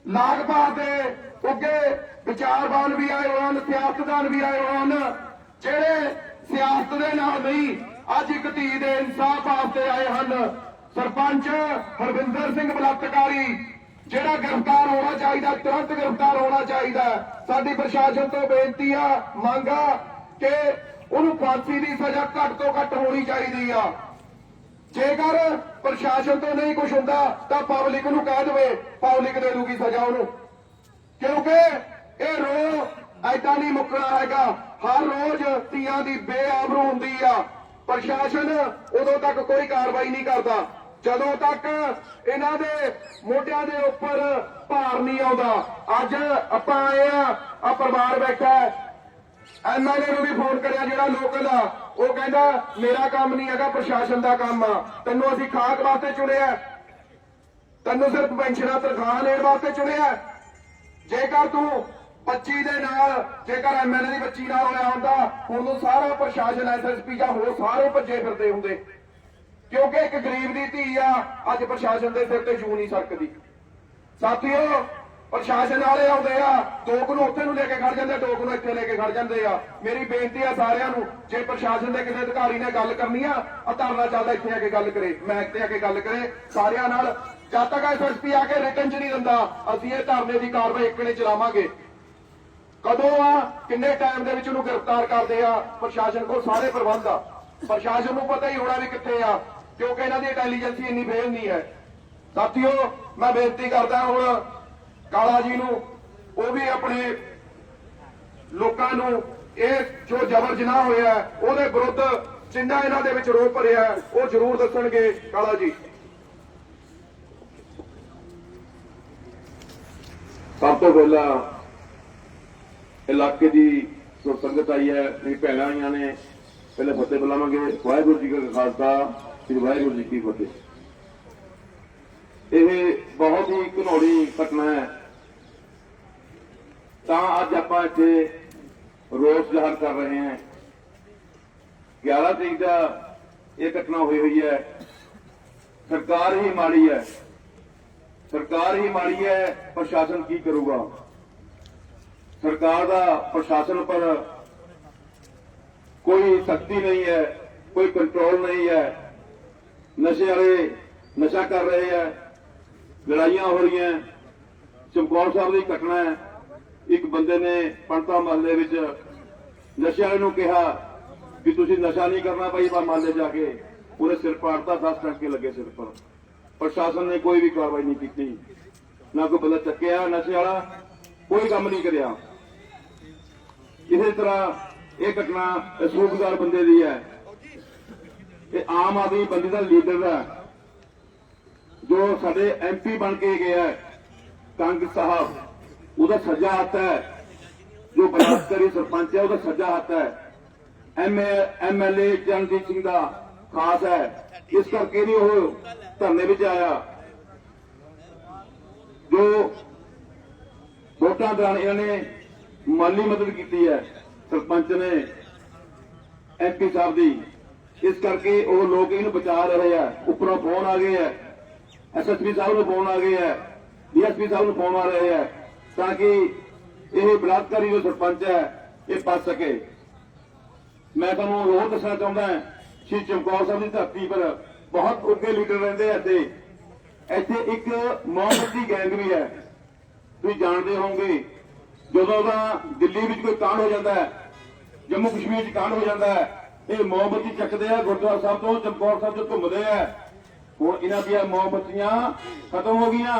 ਲਾਗਪਾਤ ਦੇ ਉੱਗੇ ਵਿਚਾਰਵਾਨ ਵੀ ਆਏ ਹੋਣ, ਸਿਆਸਤਦਾਨ ਵੀ ਆਏ ਹੋਣ, ਜਿਹੜੇ ਸਿਆਸਤ ਦੇ ਨਾਲ ਨਹੀਂ, ਅੱਜ ਇੱਕ ਧੀ ਦੇ ਇਨਸਾਫ ਵਾਸਤੇ ਆਏ ਹਨ। ਸਰਪੰਚ ਹਰਵਿੰਦਰ ਸਿੰਘ ਬਲਾਤਕਾਰੀ, ਜਿਹੜਾ ਗ੍ਰਿਫਤਾਰ ਹੋਣਾ ਚਾਹੀਦਾ, ਤੁਰੰਤ ਗ੍ਰਿਫਤਾਰ ਹੋਣਾ ਚਾਹੀਦਾ ਸਾਡੀ ਪ੍ਰਸ਼ਾਸਨ ਤੋਂ ਬੇਨਤੀ ਆ, ਮੰਗ ਆ ਕਿ ਉਹਨੂੰ ਫਾਂਸੀ ਦੀ ਸਜ਼ਾ ਘੱਟ ਤੋਂ ਘੱਟ ਹੋਣੀ ਚਾਹੀਦੀ ਆ। ਜੇਕਰ ਪ੍ਰਸ਼ਾਸਨ ਤੋਂ ਨਹੀਂ ਕੁਝ ਹੁੰਦਾ, ਤਾਂ ਪਬਲਿਕ ਨੂੰ ਕਹਿ ਦੇਵੇ, ਪਬਲਿਕ ਦੇ ਦੂਗੀ ਸਜ਼ਾ ਉਹਨੂੰ। ਕਿਉਂਕਿ ਇਹ ਰੋ ਐਦਾਂ ਨਹੀਂ ਮੁੱਕਣਾ ਹੈਗਾ। ਹਰ ਰੋਜ਼ ਧੀਆਂ ਦੀ ਬੇਆਬਰੂ ਹੁੰਦੀ ਆ। ਪ੍ਰਸ਼ਾਸਨ ਉਦੋਂ ਤੱਕ ਕੋਈ ਕਾਰਵਾਈ ਨਹੀਂ ਕਰਦਾ। ਜਦੋਂ ਤੱਕ ਇਹਨਾਂ ਦੇ ਮੋਢਿਆਂ ਦੇ ਉੱਪਰ ਭਾਰ ਨਹੀਂ ਆਉਂਦਾ। ਅੱਜ ਆਪਾਂ ਆਏ ਆ ਆ ਪਰਿਵਾਰ ਬੈਠਾ ਹੈ। ਐਮਐਲਏ ਨੂੰ ਵੀ ਫੋਨ ਕਰਿਆ ਜਿਹੜਾ ਲੋਕਲ ਦਾ ਉਹ ਕਹਿੰਦਾ, ਮੇਰਾ ਕੰਮ ਨਹੀਂ ਹੈਗਾ, ਪ੍ਰਸ਼ਾਸਨ ਦਾ ਕੰਮ ਆ। ਤੈਨੂੰ ਅਸੀਂ ਖਾਕ ਵਾਸਤੇ ਚੁਣਿਆ ਤੈਨੂੰ ਸਿਰਫ ਪੈਨਸ਼ਨਾਂ ਤਨਖਾਹ ਲੈਣ ਵਾਸਤੇ ਚੁਣਿਆ ਜੇਕਰ ਤੂੰ 25 ਦੇ ਨਾਲ, ਜੇਕਰ ਐਮਐਲਏ ਦੀ ਬੱਚੀ ਨਾਲ ਹੋਇਆ ਹੁੰਦਾ ਹੁਣ ਨੂੰ ਸਾਰਾ ਪ੍ਰਸ਼ਾਸਨ ਐਸਐਸਪੀ ਜਾਂ ਹੋਰ ਸਾਰੇ ਭੱਜੇ ਫਿਰਦੇ ਹੁੰਦੇ। ਕਿਉਂਕਿ ਇੱਕ ਗਰੀਬ ਦੀ ਧੀ ਆ, ਅੱਜ ਪ੍ਰਸ਼ਾਸਨ ਦੇ ਸਿਰ ਤੇ ਜੂ ਨਹੀਂ ਸਕਦੀ ਸਾਥੀਓ, ਪ੍ਰਸ਼ਾਸਨ ਵਾਲੇ ਆਉਂਦੇ ਆ ਟੋਕ ਨੂੰ ਉੱਥੇ ਨੂੰ ਲੈ ਕੇ ਖੜ ਜਾਂਦੇ ਟੋਕ ਨੂੰ ਇੱਥੇ ਲੈ ਕੇ ਖੜ ਜਾਂਦੇ ਆ। ਮੇਰੀ ਬੇਨਤੀ ਆ ਸਾਰਿਆਂ ਨੂੰ, ਜੇ ਪ੍ਰਸ਼ਾਸਨ ਦੇ ਕਿਸੇ ਅਧਿਕਾਰੀ ਨੇ ਗੱਲ ਕਰਨੀ ਆ ਆ ਧਰਨਾ ਚੱਲਦਾ ਇੱਥੇ ਆ ਕੇ ਗੱਲ ਕਰੇ, ਮੈਂ ਇੱਥੇ ਆ ਕੇ ਗੱਲ ਕਰੇ। ਸਾਰਿਆਂ ਨਾਲ ਜਦ ਤੱਕ ਐਸਐਸਪੀ ਆ ਕੇ ਰਿਟਰਨ ਚ ਨਹੀਂ ਦਿੰਦਾ ਅਸੀਂ ਇਹ ਧਰਨੇ ਦੀ ਕਾਰਵਾਈ ਇੱਕ ਨੇ ਚਲਾਵਾਂਗੇ। ਕਦੋਂ ਆ? ਕਿੰਨੇ ਟਾਈਮ ਦੇ ਵਿੱਚ ਉਹਨੂੰ ਗ੍ਰਿਫਤਾਰ ਕਰਦੇ ਆ? ਪ੍ਰਸ਼ਾਸਨ ਕੋਲ ਸਾਰੇ ਪ੍ਰਬੰਧ ਆ। ਪ੍ਰਸ਼ਾਸਨ ਨੂੰ ਪਤਾ ਹੀ ਹੋਣਾ ਵੀ ਕਿੱਥੇ ਆ ਕਿਉਂਕਿ ਇਹਨਾਂ ਦੀ ਇੰਟੈਲੀਜੈਂਸੀ ਇੰਨੀ ਫੇਲ ਨਹੀਂ ਹੈ। ਸਾਥੀਓ ਮੈਂ ਬੇਨਤੀ ਕਰਦਾ ਹੁਣ ਕਾਲਾ ਜੀ ਨੂੰ ਉਹ ਵੀ ਆਪਣੇ ਲੋਕਾਂ ਨੂੰ ਇਹ ਜੋ ਜਬਰ ਜਨਾਹ ਹੋਇਆ ਉਹਦੇ ਵਿਰੁੱਧ ਜਿੰਨਾ ਇਹਨਾਂ ਦੇ ਵਿੱਚ ਰੋਹ ਭਰਿਆ ਹੈ, ਉਹ ਜ਼ਰੂਰ ਦੱਸਣਗੇ ਕਾਲਾ ਜੀ। ਸਭ ਤੋਂ ਪਹਿਲਾਂ ਇਲਾਕੇ ਦੀ ਜੋ ਸੰਗਤ ਆਈ ਹੈ, ਮੇਰੀ ਭੈਣਾਂ ਆਈਆਂ ਨੇ, ਪਹਿਲੇ ਫਤਿਹ ਬੁਲਾਵਾਂਗੇ। ਵਾਹਿਗੁਰੂ ਜੀ ਕਾ ਖਾਲਸਾ, ਸ੍ਰੀ ਵਾਹਿਗੁਰੂ ਜੀ ਕੀ ਫਤਿਹ। ਇਹ ਬਹੁਤ ਹੀ ਘਨੌੜੀ ਘਟਨਾ ਹੈ। ਤਾਂ ਅੱਜ ਆਪਾਂ ਇੱਥੇ ਰੋਸ ਜ਼ਾਹਰ ਕਰ ਰਹੇ ਹਾਂ। 11 ਤਰੀਕ ਦਾ ਇਹ ਘਟਨਾ ਹੋਈ ਹੋਈ ਹੈ। ਸਰਕਾਰ ਹੀ ਮਾੜੀ ਹੈ। ਸਰਕਾਰ ਹੀ ਮਾੜੀ ਹੈ, ਪ੍ਰਸ਼ਾਸਨ ਕੀ ਕਰੂਗਾ? ਸਰਕਾਰ ਦਾ ਪ੍ਰਸ਼ਾਸਨ ਪਰ ਕੋਈ ਸਖਤੀ ਨਹੀਂ ਹੈ, ਕੋਈ ਕੰਟਰੋਲ ਨਹੀਂ ਹੈ। ਨਸ਼ੇ ਵਾਲੇ ਨਸ਼ਾ ਕਰ ਰਹੇ ਹੈ, ਲੜਾਈਆਂ ਹੋ ਰਹੀਆਂ ਚਮਕੌਰ ਸਾਹਿਬ ਦੀ ਘਟਨਾ ਹੈ, ਇੱਕ ਬੰਦੇ ਨੇ ਪੰਤਾ ਮਹੱਲੇ ਵਿੱਚ ਨਸ਼ੇ ਵਾਲੇ ਨੂੰ ਕਿਹਾ ਕਿ ਤੁਸੀਂ ਨਸ਼ਾ ਨਹੀਂ ਕਰਨਾ ਭਾਈ ਬਾ ਮਹੱਲੇ ਜਾ ਕੇ। ਉਹਨੇ ਸਿਰ ਪਾੜਤਾ 10 ਟੰਕੇ ਲੱਗੇ ਸਿਰ ਪਰ। ਪ੍ਰਸ਼ਾਸਨ ਨੇ ਕੋਈ ਵੀ ਕਾਰਵਾਈ ਨਹੀਂ ਕੀਤੀ। ਨਾ ਕੋਈ ਬੰਦਾ ਚੱਕਿਆ ਨਸ਼ੇ ਵਾਲਾ ਕੋਈ ਕੰਮ ਨਹੀਂ ਕਰਿਆ। ਇਸੇ ਤਰ੍ਹਾਂ ਇਹ ਘਟਨਾ ਇਸ ਬੰਦੇ ਦੀ ਹੈ। ਇਹ ਆਮ ਆਦਮੀ ਬੰਦੇ ਦਾ ਲੀਡਰ ਹੈ। ਜੋ ਸਾਡੇ ਐਮਪੀ ਬਣ ਕੇ ਗਿਆ ਹੈ ਕੰਗ ਸਾਹਿਬ, ਉਹਦਾ ਸੱਜਾ ਹੱਥ ਹੈ। ਜੋ ਬਲਾਤਕਾਰੀ ਸਰਪੰਚ ਹੈ, ਉਹਦਾ ਸੱਜਾ ਹੱਥ ਹੈ। ਐਮਐਲਏ ਚਰਨਜੀਤ ਸਿੰਘ ਦਾ ਖਾਸ ਹੈ। ਇਸ ਕਰਕੇ ਨਹੀਂ ਉਹ ਧਰਨੇ ਵਿੱਚ ਆਇਆ। ਜੋ ਵੋਟਾਂ ਦੌਰਾਨ ਇਹਨਾਂ ਨੇ ਮਾਲੀ ਮਦਦ ਕੀਤੀ ਹੈ, ਸਰਪੰਚ ਨੇ ਐਮਪੀ ਸਾਹਿਬ ਦੀ। ਇਸ ਕਰਕੇ ਉਹ ਲੋਕ ਇਹਨੂੰ ਬਚਾ ਰਹੇ ਆ। ਉੱਪਰੋਂ ਫੋਨ ਆ ਗਏ ਆ। ਐਸਐਸਪੀ ਸਾਹਿਬ ਨੂੰ ਫੋਨ ਆ ਗਏ ਆ। ਡੀਐਸਪੀ ਸਾਹਿਬ ਨੂੰ ਫੋਨ ਆ ਰਹੇ ਆ ਤਾਂ ਕਿ ਇਹ ਬਲਾਤਕਾਰੀ ਜੋ ਸਰਪੰਚ ਹੈ, ਇਹ ਬਚ ਸਕੇ। ਮੈਂ ਤੁਹਾਨੂੰ ਹੋਰ ਦੱਸਣਾ ਚਾਹੁੰਦਾ ਹਾਂ ਸ਼੍ਰੀ ਚਮਕੌਰ ਸਾਹਿਬ ਦੀ ਧਰਤੀ ਪਰ ਬਹੁਤ ਉੱਗੇ ਲੀਡਰ ਰਹਿੰਦੇ ਆ ਇੱਥੇ। ਇੱਥੇ ਇੱਕ ਮੋਹਬਤੀ ਗੈਂਗ ਵੀ ਹੈ। ਤੁਸੀਂ ਜਾਣਦੇ ਹੋਵੋਗੇ, ਜਦੋਂ ਦਾ ਦਿੱਲੀ ਵਿੱਚ ਕੋਈ ਕਾਂਡ ਹੋ ਜਾਂਦਾ ਹੈ, ਜੰਮੂ ਕਸ਼ਮੀਰ 'ਚ ਕਾਂਡ ਹੋ ਜਾਂਦਾ ਹੈ, ਇਹ ਮੋਮਬੱਤੀ ਚੱਕਦੇ ਆ, ਗੁਰਦੁਆਰਾ ਸਾਹਿਬ ਤੋਂ, ਚਮਕੌਰ ਸਾਹਿਬ ਤੋਂ ਘੁੰਮਦੇ ਆ। ਹੁਣ ਇਹਨਾਂ ਦੀਆਂ ਮੋਮਬੱਤੀਆਂ ਖਤਮ ਹੋ ਗਈਆਂ।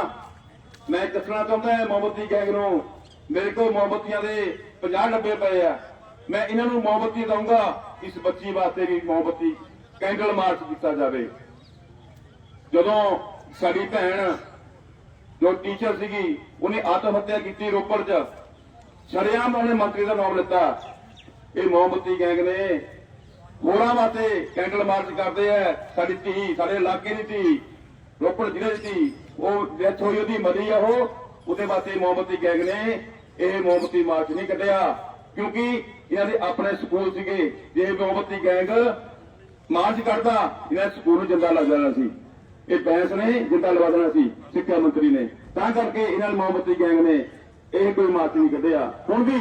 ਮੈਂ ਦੱਸਣਾ ਚਾਹੁੰਦਾ ਹਾਂ ਮੋਮਬੱਤੀ ਗੈਂਗ ਨੂੰ, ਮੇਰੇ ਕੋਲ ਮੋਮਬੱਤੀਆਂ ਦੇ 50 ਡੱਬੇ ਪਏ ਆ। ਮੈਂ ਇਹਨਾਂ ਨੂੰ ਮੋਮਬੱਤੀ ਦਊਂਗਾ। ਇਸ ਬੱਚੀ ਵਾਸਤੇ ਵੀ ਮੋਮਬੱਤੀ ਕੈਂਡਲ ਮਾਰਚ ਕੀਤਾ ਜਾਵੇ। ਜਦੋਂ ਸਾਡੀ ਭੈਣ, ਜੋ ਟੀਚਰ ਸੀਗੀ, ਉਹਨੇ ਆਤਮ ਹੱਤਿਆ ਕੀਤੀ ਰੋਪੜ 'ਚ। ਸ਼ਰਿਆਮ ਉਹਨੇ ਮੰਤਰੀ ਦਾ ਨਾਮ ਲਿੱਤਾ। ਇਹ ਮੋਮਬੱਤੀ ਗੈਂਗ ਨੇ ਹੋਰਾਂ ਵਾਸਤੇ ਕੈਂਡਲ ਮਾਰਚ ਕਰਦੇ ਆ। ਸਾਡੀ ਧੀ, ਸਾਡੇ ਇਲਾਕੇ ਦੀ ਧੀ, ਰੋਪੜ ਜ਼ਿਲ੍ਹੇ ਦੀ ਧੀ, ਉਹ ਡੈਥ ਹੋਈ, ਉਹਦੀ ਮਰੀ ਆ ਉਹ। ਉਹਦੇ ਵਾਸਤੇ ਮੋਮਬੱਤੀ ਗੈਂਗ ਨੇ। ਇਹ ਮੋਮਬੱਤੀ ਮਾਰਚ ਨਹੀਂ ਕੱਢਿਆ। ਕਿਉਂਕਿ ਇਹਨਾਂ ਦੇ ਆਪਣੇ ਸਕੂਲ ਸੀਗੇ। ਜੇ ਇਹ ਮੋਮਬੱਤੀ ਗੈਂਗ ਮਾਰਚ ਕੱਢਦਾ ਇਹਨਾਂ ਦੇ ਸਕੂਲ ਨੂੰ ਜਿੰਦਾ ਲੱਗ ਜਾਣਾ ਸੀ। ਇਹ ਬੈਂਸ ਨੇ ਜਿੰਦਾ ਲਵਾ ਦੇਣਾ ਸੀ, ਸਿੱਖਿਆ ਮੰਤਰੀ ਨੇ। ਤਾਂ ਕਰਕੇ ਇਹਨਾਂ ਨੇ ਮੋਮਬੱਤੀ ਗੈਂਗ ਨੇ ਇਹ ਕੋਈ ਮਾਰਚ ਨਹੀਂ ਕੱਢਿਆ। ਹੁਣ ਵੀ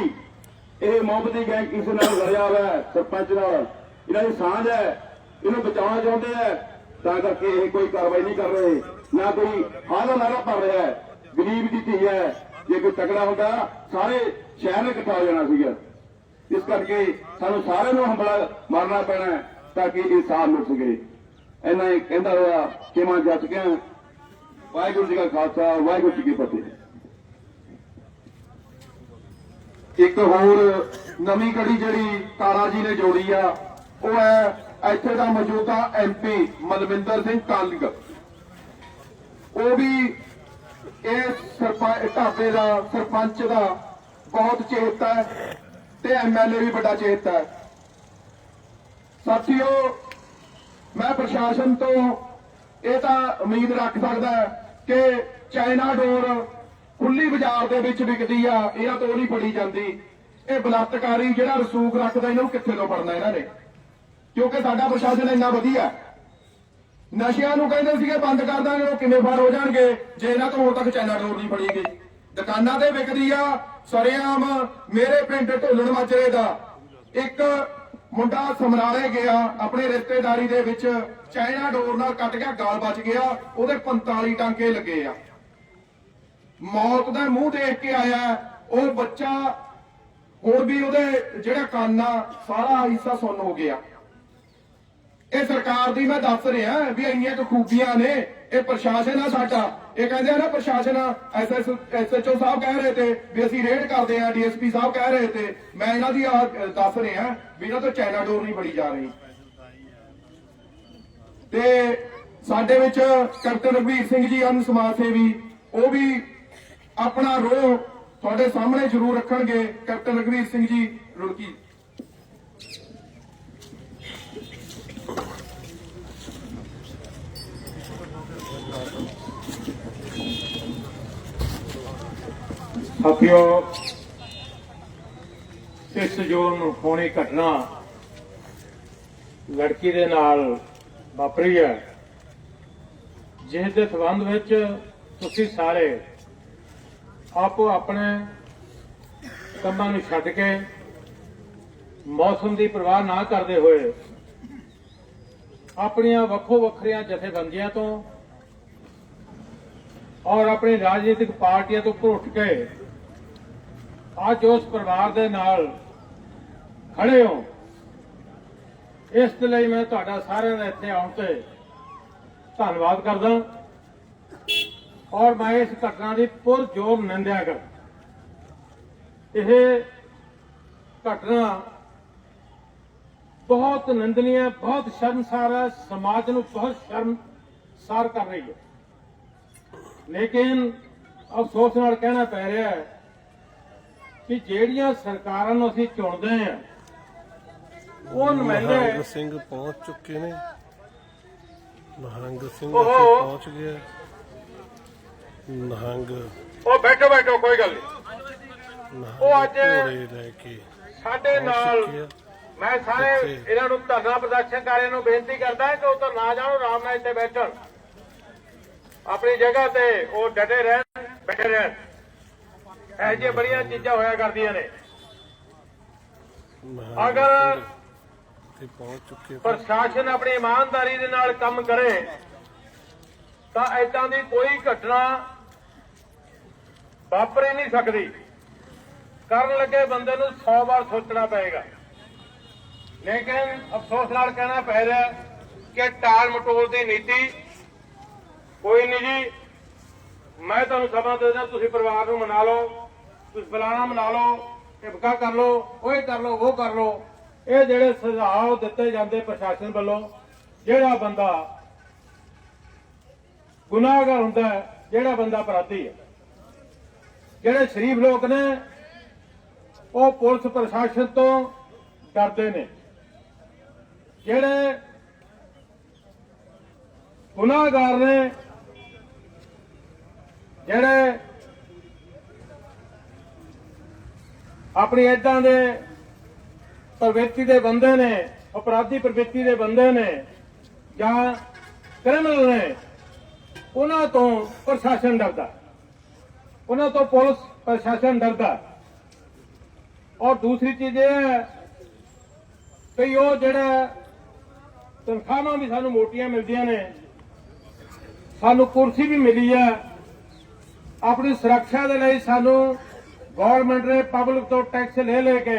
ਇਹ ਮੁਹੱਬਤੀ ਗੈਂਗ ਕਿਸੇ ਨਾਲ ਲੜਿਆ ਹੋਇਆ ਸਰਪੰਚ ਨਾਲ। ਇਹਨਾਂ ਦੀ ਸਾਂਝ ਹੈ, ਇਹਨੂੰ ਬਚਾਉਣਾ ਚਾਹੁੰਦੇ ਹੈ। ਤਾਂ ਕਰਕੇ ਇਹ ਕੋਈ ਕਾਰਵਾਈ ਨਹੀਂ ਕਰ ਰਹੇ। ਨਾ ਕੋਈ ਹਾਲ ਨਾਰਾ ਪੜ ਰਿਹਾ ਹੈ। ਗਰੀਬ ਦੀ ਧੀ ਹੈ। ਜੇ ਕੋਈ ਤਕੜਾ ਹੁੰਦਾ, ਸਾਰੇ ਸ਼ਹਿਰ ਨੇ ਇਕੱਠਾ ਹੋ ਜਾਣਾ ਸੀਗਾ। ਇਸ ਕਰਕੇ ਸਾਨੂੰ ਸਾਰਿਆਂ ਨੂੰ ਹਮਲਾ ਮਾਰਨਾ ਪੈਣਾ ਤਾਂ ਕਿ ਇਨਸਾਨ ਸਾਥ ਮਿਲ ਸਕੇ। ਇਹਨਾਂ ਇਹ ਕਹਿੰਦਾ ਹੋਇਆ ਕਿ ਮੈਂ ਜੱਜ ਗਿਆ ਵਾਹਿਗੁਰੂ ਜੀ ਕਾ ਖਾਲਸਾ, ਵਾਹਿਗੁਰੂ ਜੀ ਕੀ ਫਤਿਹ। ਇੱਕ ਹੋਰ ਨਵੀਂ ਕੜੀ ਜਿਹੜੀ ਤਾਰਾ ਜੀ ਨੇ ਜੋੜੀ ਆ, ਉਹ ਹੈ ਇੱਥੇ ਦਾ ਮੌਜੂਦਾ ਐਮਪੀ ਮਲਵਿੰਦਰ ਸਿੰਘ ਕਾਲਿੰਗ ਉਹ ਵੀ ਇਹ ਸਰਪੰਚ, ਢਾਬੇ ਦਾ ਸਰਪੰਚ ਦਾ ਬਹੁਤ ਚੇਤਾ ਹੈ। ਤੇ ਐਮਐਲਏ ਵੀ ਵੱਡਾ ਚੇਤਾ ਹੈ। ਸਾਥੀਓ, ਮੈਂ ਪ੍ਰਸ਼ਾਸਨ ਤੋਂ ਇਹ ਤਾਂ ਉਮੀਦ ਰੱਖ ਸਕਦਾ ਕਿ ਚਾਈਨਾ ਡੋਰ ਖੁੱਲੀ ਬਾਜ਼ਾਰ ਦੇ ਵਿੱਚ ਵਿਕਦੀ ਆ ਇਹਨਾਂ ਤੋਂ ਨਹੀਂ ਫੜੀ ਜਾਂਦੀ। ਇਹ ਬਲਾਤਕਾਰੀ ਜਿਹੜਾ ਰਸੂਖ ਰੱਖਦਾ, ਇਹਨਾਂ ਨੂੰ ਕਿੱਥੇ ਤੋਂ ਫੜਨਾ ਇਹਨਾਂ ਨੇ? ਕਿਉਂਕਿ ਸਾਡਾ ਪ੍ਰਸ਼ਾਸਨ ਇੰਨਾ ਵਧੀਆ ਨਸ਼ਿਆਂ ਨੂੰ ਕਹਿੰਦੇ ਸੀਗੇ, ਬੰਦ ਕਰ ਦਾਂਗੇ, ਉਹ ਕਿਵੇਂ ਫੜ ਹੋ ਜਾਣਗੇ? ਜੇ ਇਹਨਾਂ ਤੋਂ ਹੁਣ ਤੱਕ ਚਾਈਨਾ ਡੋਰ ਨਹੀਂ ਫੜੀ ਗਈ। ਦੁਕਾਨਾਂ ਤੇ ਵਿਕਦੀ ਆ, ਸਰੇਆਮ ਮੇਰੇ ਪਿੰਡ ਢੋਲਣ ਮਾਜਰੇ ਦਾ। ਇੱਕ ਮੁੰਡਾ ਸਮਰਾਲੇ ਗਿਆ, ਆਪਣੇ ਰਿਸ਼ਤੇਦਾਰੀ ਦੇ ਵਿੱਚ ਚਾਈਨਾ ਡੋਰ ਨਾਲ ਕੱਟ ਗਿਆ ਗਾਲ ਬਚ ਗਿਆ, ਉਹਦੇ 45 ਟਾਂਕੇ ਲੱਗੇ ਆ। ਮੌਤ ਦਾ ਮੂੰਹ ਦੇਖ ਕੇ ਆਇਆ, ਉਹ ਬੱਚਾ ਹੁਣ ਵੀ ਉਹਦੇ ਜਿਹੜਾ ਕੰਨ ਆ, ਸਾਰਾ ਹਿੱਸਾ ਸੁੰਨ ਹੋ ਗਿਆ। ਇਹ ਸਰਕਾਰ ਦੀ ਮੈਂ ਦੱਸ ਰਿਹਾ ਵੀ ਇੰਨੀਆਂ ਕੁ ਖੂਬੀਆਂ ਨੇ, ਇਹ ਪ੍ਰਸ਼ਾਸਨ ਆ ਸਾਡਾ। ਇਹ ਕਹਿੰਦੇ ਆ ਨਾ ਪ੍ਰਸ਼ਾਸਨ ਐਸਐਸ ਐਸਐਚਓ ਸਾਹਿਬ ਕਹਿ ਰਹੇ ਤੇ ਵੀ ਅਸੀਂ ਰੇਡ ਕਰਦੇ ਆ ਡੀਐਸਪੀ ਸਾਹਿਬ ਕਹਿ ਰਹੇ ਤੇ ਮੈਂ ਇਹਨਾਂ ਦੀ ਆਹ ਦੱਸ ਰਿਹਾ ਵੀ ਇਹਨਾਂ ਤੋਂ ਚਾਈਨਾ ਡੋਰ ਨਹੀਂ ਬੜੀ ਜਾ ਰਹੀ। ਤੇ ਸਾਡੇ ਵਿੱਚ ਕੈਪਟਨ ਰਘਵੀਰ ਸਿੰਘ ਜੀ ਹਨ ਸਮਾਜ ਸੇਵੀ ਉਹ ਵੀ ਆਪਣਾ ਰੋਹ ਤੁਹਾਡੇ ਸਾਹਮਣੇ ਜ਼ਰੂਰ ਰੱਖਣਗੇ। ਕੈਪਟਨ ਰਘਵੀਰ ਸਿੰਘ ਜੀ ਰੁੜਕੀ ਸਾਥੀਓ ਜੂਨ ਨੂੰ ਹੋਣੀ ਘਟਨਾ ਲੜਕੀ ਦੇ ਨਾਲ ਵਾਪਰੀ ਹੈ, ਜਿਸ ਦੇ ਸੰਬੰਧ ਵਿੱਚ ਤੁਸੀਂ ਸਾਰੇ ਆਪੋ ਆਪਣੇ ਕੰਮਾਂ ਨੂੰ ਛੱਡ ਕੇ ਮੌਸਮ ਦੀ ਪਰਵਾਹ ਨਾ ਕਰਦੇ ਹੋਏ ਆਪਣੀਆਂ ਵੱਖੋ ਵੱਖਰੀਆਂ ਜਥੇਬੰਦੀਆਂ ਤੋਂ ਔਰ ਆਪਣੀ ਰਾਜਨੀਤਿਕ ਪਾਰਟੀਆਂ ਤੋਂ ਉੱਪਰ ਉੱਠ ਕੇ ਅੱਜ ਉਸ ਪਰਿਵਾਰ ਦੇ ਨਾਲ ਖੜੇ ਹੋ। ਇਸ ਲਈ ਮੈਂ ਤੁਹਾਡਾ ਸਾਰਿਆਂ ਦਾ ਇੱਥੇ ਆਉਣ ਤੇ ਧੰਨਵਾਦ ਕਰਦਾ। ਔਰ ਮੈਂ ਇਸ ਘਟਨਾ ਦੀ ਪੁਰਜੋਰ ਨਿੰਦਿਆ ਕਰ ਇਹ ਘਟਨਾ ਬਹੁਤ ਨਿੰਦਨੀय ਹੈ ਬਹੁਤ ਸ਼ਰਮਸਾਰ ਹੈ। ਸਮਾਜ ਨੂੰ ਬਹੁਤ ਸ਼ਰਮਸਾਰ ਕਰ ਰਹੀ ਹੈ। ਲੇਕਿਨ ਅਫਸੋਸ ਨਾਲ ਕਹਿਣਾ ਪੈ ਰਿਹਾ ਹੈ ਕਿ ਜਿਹੜੀਆਂ ਸਰਕਾਰਾਂ ਨੂੰ ਅਸੀਂ ਚੁਣਦੇ ਹਾਂ ਉਹ ਨੁਮਾਇੰਦੇ ਸਿੰਘ ਪਹੁੰਚ ਚੁੱਕੇ ਨੇ ਨਿਹੰਗ ਸਿੰਘ ਓਹੋ। ਇੱਥੇ ਪਹੁੰਚ ਗਿਆ ਨਿਹੰਗ ਉਹ ਬੈਠੋ ਬੈਠੋ ਕੋਈ ਗੱਲ ਨਹੀਂ ਨਿਹੰਗ ਉਹ ਅੱਜ- ਘੋੜੇ ਲੈ ਕੇ ਸਾਡੇ ਨਾਲ ਚੁੱਕੇ ਆ। ਮੈਂ ਸਾਰੇ ਇੱਥੇ। ਇਹਨਾਂ ਨੂੰ ਧਰਨਾ ਪ੍ਰਦਰਸ਼ਨਕਾਰੀਆਂ ਨੂੰ ਬੇਨਤੀ ਕਰਦਾ ਕਿ ਉਹ ਤਾਂ ਨਾ ਜਾਣੋ ਆਰਾਮ ਨਾਲ ਇੱਥੇ ਬੈਠਣ ਆਪਣੀ ਜਗ੍ਹਾ ਤੇ ਉਹ ਡਟੇ ਰਹਿਣ ਬੈਠੇ ਰਹਿਣ ਇਹ ਜਿਹੀਆਂ ਬੜੀਆਂ ਚੀਜ਼ਾਂ ਹੋਇਆ ਕਰਦੀਆਂ ਨੇ। ਅਗਰ ਇੱਥੇ ਪਹੁੰਚ ਚੁੱਕੇ। ਪ੍ਰਸ਼ਾਸਨ ਆਪਣੀ ਇਮਾਨਦਾਰੀ ਦੇ ਨਾਲ ਕੰਮ ਕਰੇ ਤਾਂ ਏਦਾਂ ਦੀ ਕੋਈ ਘਟਨਾ ਵਾਪਰ ਹੀ ਨਹੀਂ ਸਕਦੀ। ਕਰਨ ਲੱਗੇ ਬੰਦੇ ਨੂੰ 100 ਵਾਰ ਸੋਚਣਾ ਪਏਗਾ। ਲੇਕਿਨ ਅਫਸੋਸ ਨਾਲ ਕਹਿਣਾ ਪੈ ਰਿਹਾ ਕਿ ਟਾਲ ਮਟੋਲ ਦੀ ਨੀਤੀ ਕੋਈ ਨਹੀਂ ਜੀ। ਮੈਂ ਤੁਹਾਨੂੰ ਸਮਾਂ ਦੇ ਦਿਆਂ ਤੁਸੀਂ ਪਰਿਵਾਰ ਨੂੰ ਮਨਾ ਲਓ। ਤੁਸੀਂ ਫਲਾਣਾ ਮਨਾ ਲਓ ਟਿਪਕਾ ਕਰ ਲਓ ਉਹ ਕਰ ਲਓ ਉਹ ਕਰ ਲਓ। ਇਹ ਜਿਹੜੇ ਸੁਝਾਅ ਦਿੱਤੇ ਜਾਂਦੇ ਪ੍ਰਸ਼ਾਸਨ ਵੱਲੋਂ ਜਿਹੜਾ ਬੰਦਾ ਗੁਨਾਹਗਰ ਹੁੰਦਾ ਹੈ, ਜਿਹੜਾ ਬੰਦਾ ਅਪਰਾਧੀ ਹੈ। ਜਿਹੜੇ ਸ਼ਰੀਫ ਲੋਕ ਨੇ ਉਹ ਪੁਲਿਸ ਪ੍ਰਸ਼ਾਸਨ ਤੋਂ ਡਰਦੇ ਨੇ। ਜਿਹੜੇ ਗੁਨਾਹਗਾਰ ਨੇ ਜਿਹੜੇ ਆਪਣੀ ਏਦਾਂ ਦੇ ਪ੍ਰਵਿਰਤੀ ਦੇ ਬੰਦੇ ਨੇ, ਅਪਰਾਧੀ ਪ੍ਰਵਿਰਤੀ ਦੇ ਬੰਦੇ ਨੇ ਜਾਂ ਕ੍ਰਿਮੀਨਲ ਨੇ, ਉਹਨਾਂ ਤੋਂ ਪ੍ਰਸ਼ਾਸਨ ਡਰਦਾ ਉਹਨਾਂ ਤੋਂ ਪੁਲਿਸ, ਪ੍ਰਸ਼ਾਸਨ ਡਰਦਾ ਔਰ ਦੂਸਰੀ ਚੀਜ਼ ਇਹ ਹੈ ਕਿ ਉਹ ਜਿਹੜਾ ਤਨਖਾਹਾਂ ਵੀ ਸਾਨੂੰ ਮੋਟੀਆਂ ਮਿਲਦੀਆਂ ਨੇ, ਸਾਨੂੰ ਕੁਰਸੀ ਵੀ ਮਿਲੀ ਹੈ। ਆਪਣੀ ਸੁਰੱਖਿਆ ਦੇ ਲਈ ਸਾਨੂੰ ਗਵਰਨਮੈਂਟ ਨੇ ਪਬਲਿਕ ਤੋਂ ਟੈਕਸ ਲੈ ਲੈ ਕੇ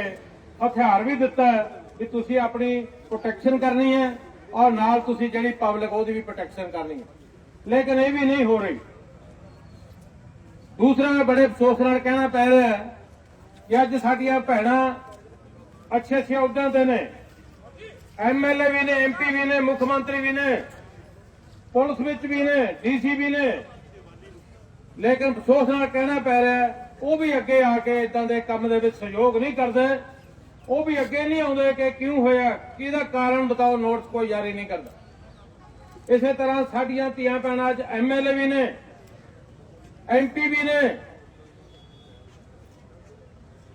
ਹਥਿਆਰ ਵੀ ਦਿੱਤਾ ਵੀ ਤੁਸੀਂ ਆਪਣੀ ਪ੍ਰੋਟੈਕਸ਼ਨ ਕਰਨੀ ਹੈ ਔਰ ਨਾਲ ਤੁਸੀਂ ਜਿਹੜੀ ਪਬਲਿਕ ਉਹਦੀ ਵੀ ਪ੍ਰੋਟੈਕਸ਼ਨ ਕਰਨੀ ਹੈ। ਲੇਕਿਨ ਇਹ ਵੀ ਨਹੀਂ ਹੋ ਰਹੀ। ਦੂਸਰਾ ਬੜੇ ਅਫਸੋਸ ਨਾਲ ਕਹਿਣਾ ਪੈ ਰਿਹਾ ਹੈ ਕਿ ਅੱਜ ਸਾਡੀਆਂ ਭੈਣਾਂ ਅੱਛੇ ਅੱਛੇ ਅਹੁਦਿਆਂ ਤੇ ਨੇ। ਐਮਐਲਏ ਵੀ ਨੇ ਐਮਪੀ ਵੀ ਨੇ, ਮੁੱਖ ਮੰਤਰੀ ਵੀ ਨੇ, ਪੁਲਿਸ ਵਿੱਚ ਵੀ ਨੇ ਡੀਸੀ ਵੀ ਨੇ। ਲੇਕਿਨ ਅਫਸੋਸ ਨਾਲ ਕਹਿਣਾ ਪੈ ਰਿਹਾ ਉਹ ਵੀ ਅੱਗੇ ਆ ਕੇ ਇਦਾਂ ਦੇ ਕੰਮ ਦੇ ਵਿੱਚ ਸਹਿਯੋਗ ਨਹੀਂ ਕਰਦੇ। ਉਹ ਵੀ ਅੱਗੇ ਨਹੀਂ ਆਉਂਦੇ ਕਿ ਕਿਉਂ ਹੋਇਆ, ਕਿਹਦਾ ਕਾਰਨ ਬਤਾਓ ਨੋਟਸ ਕੋਈ ਜਾਰੀ ਨਹੀਂ ਕਰਦਾ। ਇਸੇ ਤਰ੍ਹਾਂ ਸਾਡੀਆਂ ਧੀਆਂ ਭੈਣਾਂ ਅੱਜ ਐਮਐਲਏ ਵੀ ਨੇ ਐਮਪੀ ਵੀ ਨੇ।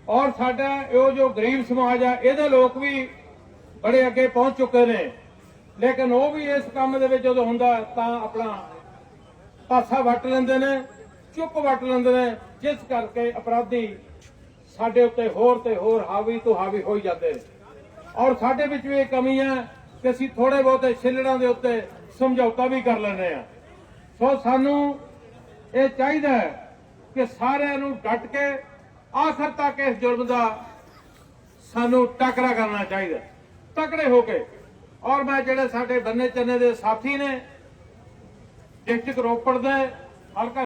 ਔਰ ਸਾਡਾ ਇਹ ਜੋ ਗਰੀਬ ਸਮਾਜ ਆ, ਇਹਦੇ ਲੋਕ ਵੀ ਬੜੇ ਅੱਗੇ ਪਹੁੰਚ ਚੁੱਕੇ ਨੇ। ਲੇਕਿਨ ਉਹ ਵੀ ਇਸ ਕੰਮ ਦੇ ਵਿੱਚ ਜਦੋਂ ਹੁੰਦਾ ਤਾਂ ਆਪਣਾ ਪਾਸਾ ਵੱਟ ਲੈਂਦੇ ਨੇ, ਚੁੱਪ ਵੱਟ ਲੈਂਦੇ ਨੇ। ਜਿਸ ਕਰਕੇ ਅਪਰਾਧੀ ਸਾਡੇ ਉੱਤੇ ਹੋਰ ਤੇ ਹੋਰ ਹਾਵੀ ਤੋਂ ਹਾਵੀ ਹੋਈ ਜਾਂਦੇ ਨੇ। ਔਰ ਸਾਡੇ ਵਿੱਚ ਵੀ ਇਹ ਕਮੀ ਹੈ ਕਿ ਅਸੀਂ ਥੋੜੇ ਬਹੁਤੇ ਛਿੱਲੜਾਂ ਦੇ ਉੱਤੇ ਸਮਝੌਤਾ ਵੀ ਕਰ ਲੈਂਦੇ ਆ ਸੋ ਸਾਨੂੰ ਇਹ ਚਾਹੀਦਾ ਹੈ ਕਿ ਸਾਰਿਆਂ ਨੂੰ ਡਟ ਕੇ ਆਖਰ ਤੱਕ ਇਸ ਜ਼ੁਲਮ ਦਾ ਸਾਨੂੰ ਟੱਕਰਾ ਕਰਨਾ ਚਾਹੀਦਾ ਤਕੜੇ ਹੋ ਕੇ। ਔਰ ਮੈਂ ਜਿਹੜੇ ਸਾਡੇ ਬੰਨੇ ਚੰਨੇ ਦੇ ਸਾਥੀ ਨੇ ਡਿਸਟ੍ਰਿਕਟ ਰੋਪੜ ਦੇ ਹਲਕਾ